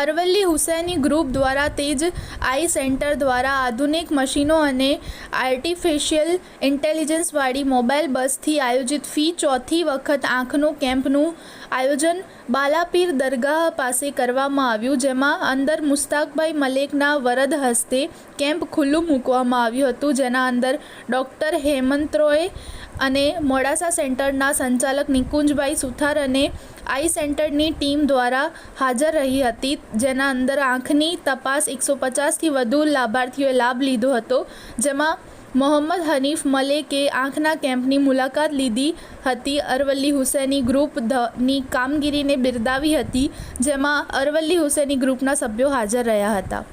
Aravalli Husaini group દ્વારા તેજ આઈ centre દ્વારા આધુનિક મશીનો અને આર્ટિફિશિયલ ઇન્ટેલિજન્સવાળી મોબાઈલ બસથી આયોજિત ફી ચોથી વખત આંખનું કેમ્પનું આયોજન બાલાપીર દરગાહ પાસે કરવામાં આવ્યું, જેમાં અંદર મુસ્તાકભાઈ મલેકના વરદ હસ્તે કેમ્પ ખુલ્લું મૂકવામાં આવ્યું હતું, જેના અંદર ડૉક્ટર હેમંત રોય અને મોડાસા સેન્ટરના સંચાલક નિકુંજભાઈ સુથાર અને આઈ સેન્ટરની ટીમ દ્વારા હાજર રહી હતી. જેના અંદર આંખની તપાસ એકસો પચાસથી વધુ લાભાર્થીઓએ લાભ લીધો હતો, જેમાં મોહમ્મદ હનીફ મલેકે આંખના કેમ્પની મુલાકાત લીધી હતી, અરવલ્લી હુસૈની ગ્રુપની કામગીરીને બિરદાવી હતી, જેમાં અરવલ્લી હુસૈની ગ્રુપના સભ્યો હાજર રહ્યા હતા.